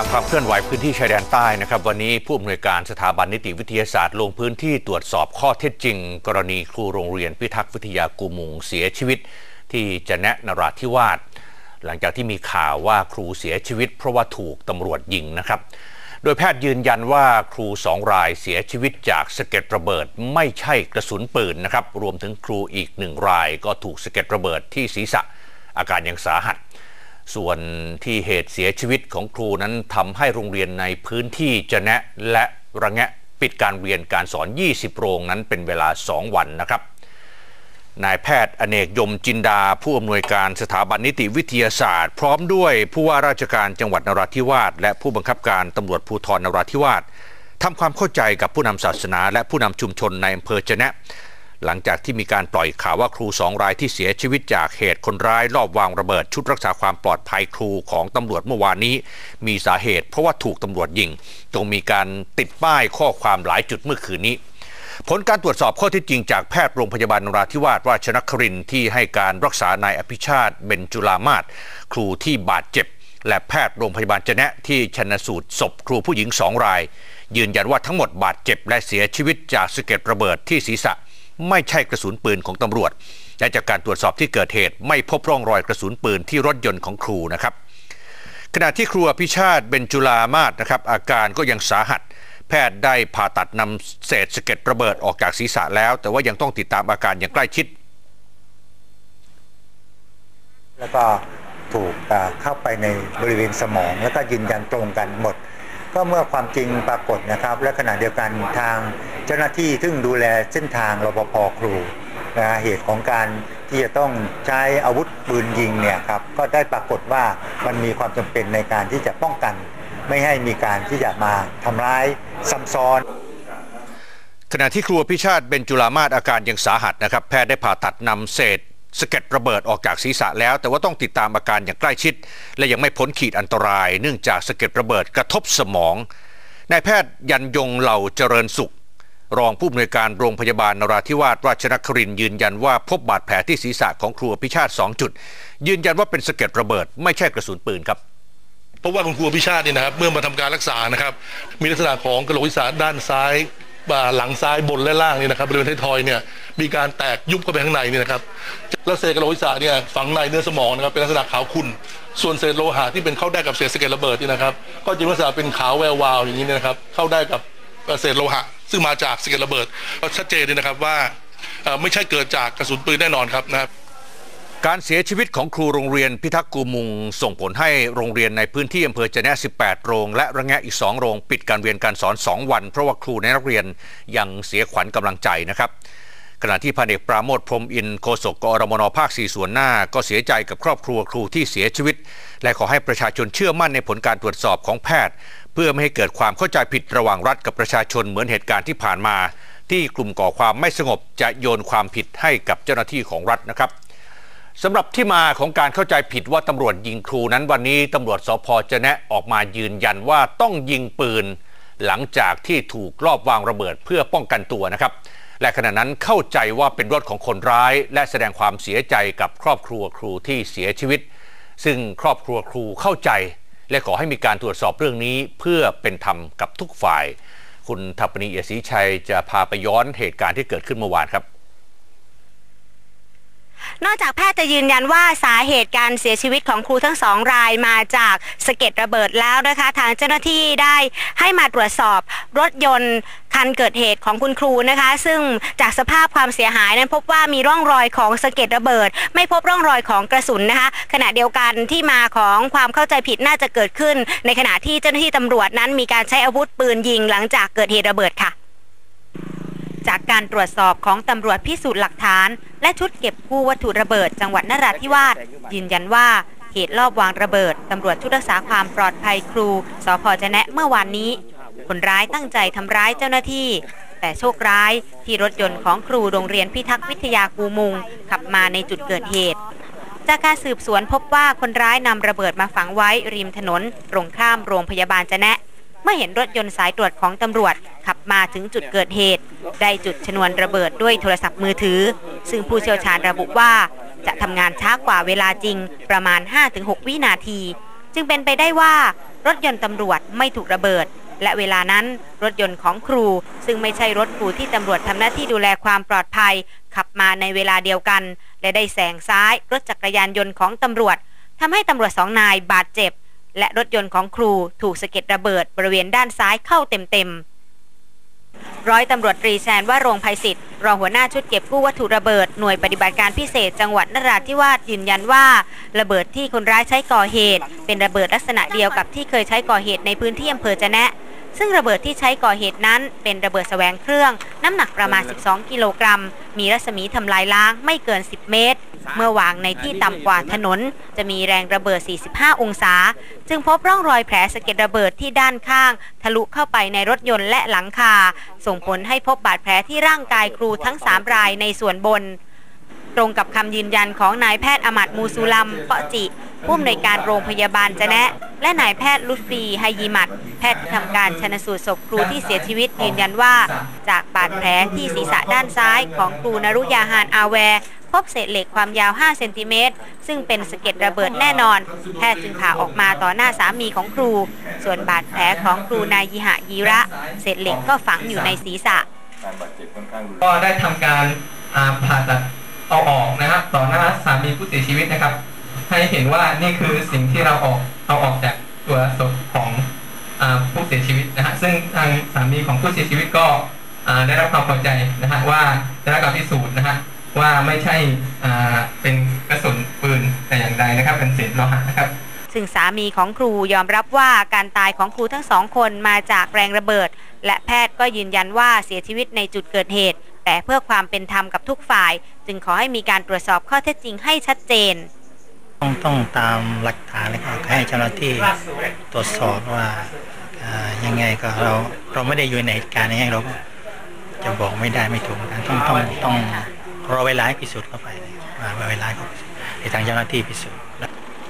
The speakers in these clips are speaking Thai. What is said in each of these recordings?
ตามความเคลื่อนไหวพื้นที่ชายแดนใต้นะครับ วันนี้ผู้อำนวยการสถาบันนิติวิทยาศาสตร์ลงพื้นที่ตรวจสอบข้อเท็จจริง กรณีครูโรงเรียนพิทักษ์วิทยากูมุงเสียชีวิต ที่จะแนะนราธิวาสหลังจากที่มีข่าวว่าครูเสียชีวิต เพราะว่าถูกตำรวจยิงนะครับ โดยแพทย์ยืนยันว่าครูสองรายเสียชีวิตจากสะเก็ดระเบิด ไม่ใช่กระสุนปืนนะครับรวมถึงครูอีกหนึ่งรายก็ถูกสะเก็ดระเบิดที่ศีรษะอาการยังสาหัส ส่วนที่เหตุเสียชีวิตของครูนั้นทำให้โรงเรียนในพื้นที่จะแนะและระแงะปิดการเรียนการสอน 20 โรงนั้นเป็นเวลา 2 วันนะครับ นายแพทย์อเนกยมจินดา ผู้อำนวยการสถาบันนิติวิทยาศาสตร์ พร้อมด้วยผู้ว่าราชการจังหวัดนราธิวาสและผู้บังคับการตำรวจภูธรนราธิวาสทำความเข้าใจกับผู้นำศาสนา และผู้นำชุมชนในอำเภอจะแนะ หลังจากที่มีการปล่อยข่าวว่าครูสองรายที่เสียชีวิตจากเหตุคนร้ายลอบวางระเบิดชุดรักษาความปลอดภัยครูของตำรวจเมื่อวานนี้ มีสาเหตุเพราะว่าถูกตำรวจยิงตรงมีการติดป้ายข้อความหลายจุดเมื่อคืนนี้ ผลการตรวจสอบข้อเท็จจริงจากแพทย์โรงพยาบาลนราธิวาสราชนครินที่ให้การรักษานายอภิชาติเบญจุลามาศครูที่บาดเจ็บ และแพทย์โรงพยาบาลจะแนะที่ชนสูตรศพครูผู้หญิงสองราย ยืนยันว่าทั้งหมดบาดเจ็บและเสียชีวิตจากสะเก็ดระเบิดที่ศีรษะ ไม่ใช่กระสุนปืนของตำรวจ และจากการตรวจสอบที่เกิดเหตุ ไม่พบร่องรอยกระสุนปืนที่รถยนต์ของครูนะครับ ขณะที่ครูอภิชาติเบญจุลามาศนะครับอาการก็ยังสาหัส แพทย์ได้ผ่าตัดนำเศษสะเก็ดระเบิดออกจากศีรษะแล้ว แต่ว่ายังต้องติดตามอาการอย่างใกล้ชิด แล้วก็ถูกเข้าไปในบริเวณสมองแล้วก็ยืนยันตรงกันหมด ก็เมื่อความจริงปรากฏนะครับ และขณะเดียวกันทางเจ้าหน้าที่ซึ่งดูแลเส้นทางรปภครูนะเหตุของการที่จะต้องใช้อาวุธปืนยิงเนี่ยครับก็ได้ปรากฏว่ามันมีความจำเป็นในการที่จะป้องกัน ไม่ให้มีการที่จะมาทำร้ายซ้ำซ้อน ขณะที่ครูอภิชาติเบญจุลามาศอาการยังสาหัสนะครับ แพทย์ได้ผ่าตัดนำเศษ สะเก็ดระเบิดออกจากศีรษะแล้ว แต่ว่าต้องติดตามอาการอย่างใกล้ชิด และยังไม่พ้นขีดอันตราย เนื่องจากสะเก็ดระเบิดกระทบสมองนายแพทย์ยันยงเหล่าเจริญสุข รองผู้อำนวยการโรงพยาบาลนราธิวาสราชนครินยืนยันว่าพบบาดแผลที่ศีรษะของครูอภิชาติ 2 จุด ยืนยันว่าเป็นสะเก็ดระเบิด ไม่ใช่กระสุนปืนครับเพราะว่าคุณครูอภิชาติเนี่ยนะครับเมื่อมาทำการรักษานะครับมีลักษณะของกระโหลกศีรษะด้านซ้าย หลังซ้ายบนและล่างนี่นะครับบริเวณท้ายทอยเนี่ยมีการแตกยุบเข้าไปข้างในนี่นะครับแล้วเศษกระโหลกศีรษะเนี่ยฝังในเนื้อสมองนะครับเป็นลักษณะขาวขุ่นส่วนเศษโลหะที่เป็นเข้าได้กับเศษสะเก็ดระเบิดนี่นะครับ ก็จะมีลักษณะเป็นขาวแวววาวอย่างนี้นะครับ เข้าได้กับเศษโลหะ ซึ่งมาจากสะเก็ดระเบิดก็ชัดเจนเลยนะครับว่าไม่ใช่เกิดจากกระสุนปืนแน่นอนครับนะครับ การเสียชีวิตของครูโรงเรียนพิทักษ์กูมุง ส่งผลให้โรงเรียนในพื้นที่อำเภอจะแนะ 18 โรง และระแงะอีก 2 โรง ปิดการเรียนการสอน 2 วัน เพราะว่าครูในนักเรียนยังเสียขวัญกำลังใจนะครับขณะที่พันเอกปราโมทพรมอินโฆษกกรมนภาค 4 ส่วนหน้า ก็เสียใจกับครอบครัวครูที่เสียชีวิต และขอให้ประชาชนเชื่อมั่นในผลการตรวจสอบของแพทย์ เพื่อไม่ให้เกิดความเข้าใจผิดระหว่างรัฐกับประชาชนเหมือนเหตุการณ์ที่ผ่านมา ที่กลุ่มก่อความไม่สงบจะโยนความผิดให้กับเจ้าหน้าที่ของรัฐนะครับ สำหรับที่มาของการเข้าใจผิดว่าตำรวจยิงครูนั้นวันนี้ตำรวจสพจะแนะออกมายืนยันว่าต้องยิงปืน หลังจากที่ถูกลอบวางระเบิดเพื่อป้องกันตัวนะครับ และขณะนั้นเข้าใจว่าเป็นรถของคนร้าย และแสดงความเสียใจกับครอบครัวครูที่เสียชีวิต ซึ่งครอบครัวครูเข้าใจ และขอให้มีการตรวจสอบเรื่องนี้เพื่อเป็นธรรมกับทุกฝ่าย คุณทัปนีเอียศรีชัยจะพาไปย้อนเหตุการณ์ที่เกิดขึ้นเมื่อวานครับ นอกจากแพทย์จะยืนยันว่าสาเหตุการเสียชีวิตของครูทั้งสองรายมาจากสะเก็ดระเบิดแล้วนะคะ ทางเจ้าหน้าที่ได้ให้มาตรวจสอบรถยนต์คันเกิดเหตุของคุณครูนะคะ ซึ่งจากสภาพความเสียหายนั้นพบว่ามีร่องรอยของสะเก็ดระเบิด ไม่พบร่องรอยของกระสุนนะคะ ขณะเดียวกันที่มาของความเข้าใจผิดน่าจะเกิดขึ้น ในขณะที่เจ้าหน้าที่ตำรวจนั้นมีการใช้อาวุธปืนยิงหลังจากเกิดเหตุระเบิดค่ะ จากการตรวจสอบของตำรวจพิสูจน์หลักฐาน และชุดเก็บกู้วัตถุระเบิดจังหวัดนราธิวาสยืนยันว่าเหตุลอบวางระเบิดตำรวจชุดรักษาความปลอดภัยครูสพจะแนะเมื่อวานนี้ คนร้ายตั้งใจทำร้ายเจ้าหน้าที่ แต่โชคร้ายที่รถยนต์ของครูโรงเรียนพิทักษ์วิทยากูมุง ขับมาในจุดเกิดเหตุ จากการสืบสวนพบว่าคนร้ายนำระเบิดมาฝังไว้ริมถนนตรงข้ามโรงพยาบาลจะแนะ เมื่อเห็นรถยนต์สายตรวจของตำรวจ ขับมาถึงจุดเกิดเหตุ ได้จุดชนวนระเบิดด้วยโทรศัพท์มือถือ ซึ่งผู้เชี่ยวชาญระบุว่า จะทำงานช้ากว่าเวลาจริงประมาณ 5-6 วินาที จึงเป็นไปได้ว่ารถยนต์ตำรวจไม่ถูกระเบิด และเวลานั้นรถยนต์ของครู ซึ่งไม่ใช่รถครูที่ตำรวจทำหน้าที่ดูแลความปลอดภัย ขับมาในเวลาเดียวกัน และได้แซงซ้ายรถจักรยานยนต์ของตำรวจทำให้ตำรวจสองนายบาดเจ็บ และรถยนต์ของครูถูกสะเก็ดระเบิดบริเวณด้านซ้ายเข้าเต็มๆ ร้อยตำรวจตรีแซนว่าโรงภัยสิทธิ์รองหัวหน้าชุดเก็บกู้วัตถุระเบิดหน่วยปฏิบัติการพิเศษจังหวัดนราธิวาสยืนยันว่า ระเบิดที่คนร้ายใช้ก่อเหตุ เป็นระเบิดลักษณะเดียวกับที่เคยใช้ก่อเหตุในพื้นที่อำเภอจะแนะ ซึ่งระเบิดที่ใช้ก่อเหตุนั้นเป็นระเบิดแสวงเครื่อง น้ำหนักประมาณ 12 กิโลกรัม มีรัศมีทำลายล้างไม่เกิน 10 เมตร เมื่อวางในที่ต่ำกว่าถนน จะมีแรงระเบิด 45 องศา จึงพบร่องรอยแผลสะเก็ดระเบิดที่ด้านข้าง ทะลุเข้าไปในรถยนต์และหลังคา ส่งผลให้พบบาดแผลที่ร่างกายครูทั้ง 3 รายในส่วนบน ตรงกับคำยืนยันของนายแพทย์อมัดมูซูลัมเปาะจิ ผู้อำนวยการโรงพยาบาลจะแนะ และนายแพทย์ลุตฟีไฮยีมัด แพทย์ที่ทำการชนสูตรศพครูที่เสียชีวิตยืนยันว่า จากบาดแผลที่ศีรษะด้านซ้ายของครูนรุยาฮานอาแวร์พบเศษเหล็กความยาว 5 เซนติเมตร ซึ่งเป็นสะเก็ดระเบิดแน่นอน แพทย์จึงผ่าออกมาต่อหน้าสามีของครู ส่วนบาดแผลของครูนายยิหะยีระ เศษเหล็กก็ฝังอยู่ในศีรษะ ก็ได้ทำการผ่าตัดเอาออกนะครับต่อหน้าสามีผู้เสียชีวิตนะครับ ให้เห็นว่านี่คือสิ่งที่เราออกเอาออกจากตัวศพของอผู้เสียชีวิตนะฮะซึ่งทางสามีของผู้เสียชีวิตก็ได้รับความพอใจนะฮะว่าได้รับการพิสูจน์นะฮะว่าไม่ใช่เป็นกระสุนปืนแต่อย่างใดนะครับ เป็นเศษโลหะนะครับ ซึ่งสามีของครูยอมรับว่าการตายของครูทั้งสองคนมาจากแรงระเบิด และแพทย์ก็ยืนยันว่าเสียชีวิตในจุดเกิดเหตุ แต่เพื่อความเป็นธรรมกับทุกฝ่าย จึงขอให้มีการตรวจสอบข้อเท็จจริงให้ชัดเจน ต้องต้องตามหลักฐานแล้วก็ให้เจ้าหน้าที่ตรวจสอบว่าอ่ายังไงก็เราเราไม่ได้อยู่ในเหตุการณ์นี้เราก็จะบอกไม่ได้ไม่ถูกเหมือนกันต้องต้องต้องรอเวลาให้พิสูจน์เข้าไปว่าเวลาเขาพิสูจน์ให้ทางเจ้าหน้าที่พิสูจน์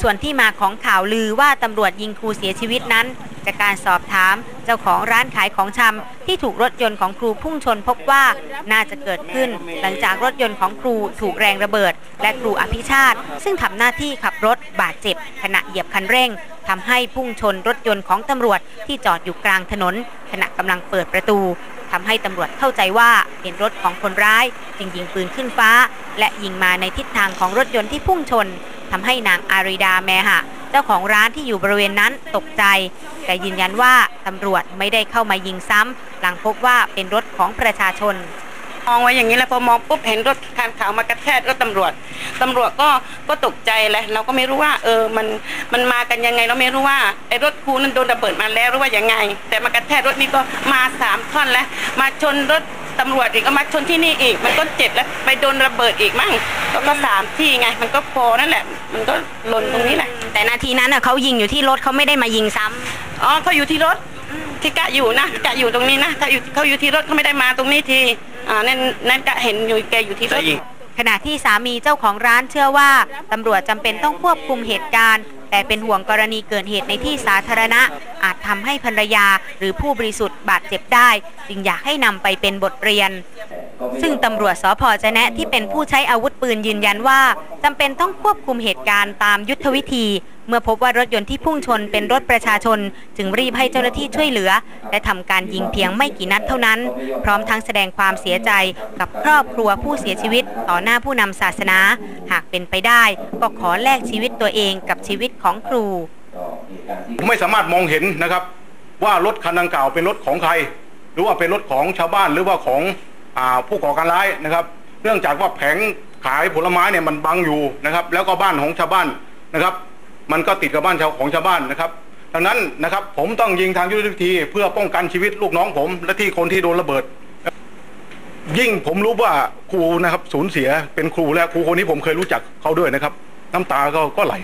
ส่วนที่มาของข่าวลือว่าตำรวจยิงครูเสียชีวิตนั้น จากการสอบถามเจ้าของร้านขายของชำที่ถูกรถยนต์ของครูพุ่งชนพบว่าน่าจะเกิดขึ้น หลังจากรถยนต์ของครูถูกแรงระเบิด และครูอภิชาติ ซึ่งทำหน้าที่ขับรถบาดเจ็บ ขณะเหยียบคันเร่งทำให้พุ่งชนรถยนต์ของตำรวจที่จอดอยู่กลางถนน ขณะกำลังเปิดประตูทำให้ตำรวจเข้าใจว่าเป็นรถของคนร้าย จึงยิงปืนขึ้นฟ้า และยิงมาในทิศทางของรถยนต์ที่พุ่งชนทำให้นางอาริดาแมหะ จ้าของร้านที่อยู่บริเวณนั้นตกใจ แต่ยืนยันว่าตำรวจไม่ได้เข้ามายิงซ้ำหลังพบว่าเป็นรถของประชาชนมองไว้อย่างนี้แล้วพอมองปุ๊บเห็นรถคันขาวมากระแทกรถตำรวจตำรวจก็ก็ตกใจเลยเราก็ไม่รู้ว่า เออมันมันมากันยังไงเราไม่รู้ว่าไอ้รถคูนั้นโดนระเบิดมาแล้วหรือว่ายังไง แต่มากระแทกรถนี้ก็มาสามท่อนแล้วมาชนรถตำรวจอีกก็มาชนที่นี่อีก มันก็เจ็บแล้วไปโดนระเบิดอีกมั่งก็สามที่ไง มันก็พอนั่นแหละ มันก็หล่นตรงนี้แหละ แต่นาทีนั้นน่ะเขายิงอยู่ที่รถเขาไม่ได้มายิงซ้ำอ๋อเขาอยู่ที่รถที่กะอยู่นะกะอยู่ตรงนี้นะถ้าอยู่เขาอยู่ที่รถเขาไม่ได้มาตรงนี้ทีอ่านั่นนั่นกะเห็นอยู่แกอยู่ที่รถขณะที่สามีเจ้าของร้านเชื่อว่าตำรวจจำเป็นต้องควบคุมเหตุการณ์ แต่เป็นห่วงกรณีเกิดเหตุในที่สาธารณะ อาจทำให้ภรรยาหรือผู้บริสุทธิ์บาดเจ็บได้ จึงอยากให้นำไปเป็นบทเรียน ซึ่งตำรวจสพจะแนะที่เป็นผู้ใช้อาวุธปืนยืนยันว่าจำเป็นต้องควบคุมเหตุการณ์ตามยุทธวิธี เมื่อพบว่ารถยนต์ที่พุ่งชนเป็นรถประชาชน จึงรีบให้เจ้าหน้าที่ช่วยเหลือ และทำการยิงเพียงไม่กี่นัดเท่านั้น พร้อมทั้งแสดงความเสียใจกับครอบครัวผู้เสียชีวิต ต่อหน้าผู้นำศาสนา หากเป็นไปได้ ก็ขอแลกชีวิตตัวเองกับชีวิตของครูผมไม่สามารถมองเห็นนะครับว่ารถคันดังกล่าวเป็นรถของใคร หรือว่าเป็นรถของชาวบ้านหรือว่าของอา ผู้ก่อการร้ายนะครับ เนื่องจากว่าแผงขายผลไม้เนี่ยมันบังอยู่นะครับ แล้วก็บ้านของชาวบ้านนะครับ มันก็ติดกับบ้านชาวของชาวบ้านนะครับดังนั้นนะครับผมต้องยิงทางยุทธวิธี เพื่อป้องกันชีวิตลูกน้องผม และที่คนที่โดนระเบิด ยิ่งผมรู้ว่าครูนะครับสูญเสียเป็นครูและครูคนนี้ผมเคยรู้จักเขาด้วยนะครับ น้ำตาก็ก็ไหล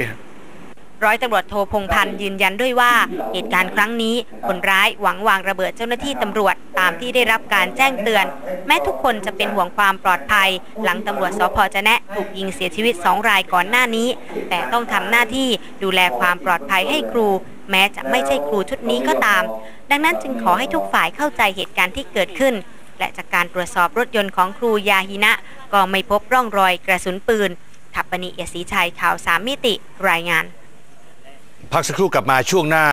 ร้อยตำรวจโทพงพันธ์ยืนยันด้วยว่า เหตุการณ์ครั้งนี้ คนร้ายหวังวางระเบิดเจ้าหน้าที่ตำรวจตามที่ได้รับการแจ้งเตือน แม้ทุกคนจะเป็นห่วงความปลอดภัย หลังตำรวจสพจะแนะถูกยิงเสียชีวิต2รายก่อนหน้านี้ แต่ต้องทำหน้าที่ดูแลความปลอดภัยให้ครู แม้จะไม่ใช่ครูชุดนี้ก็ตาม ดังนั้นจึงขอให้ทุกฝ่ายเข้าใจเหตุการณ์ที่เกิดขึ้น และจากการตรวจสอบรถยนต์ของครูยาฮินะ ก็ไม่พบร่องรอยกระสุนปืนทัปปนิยศรีชัยข่าวสามมิติรายงาน พักสักครู่กลับมาช่วงหน้า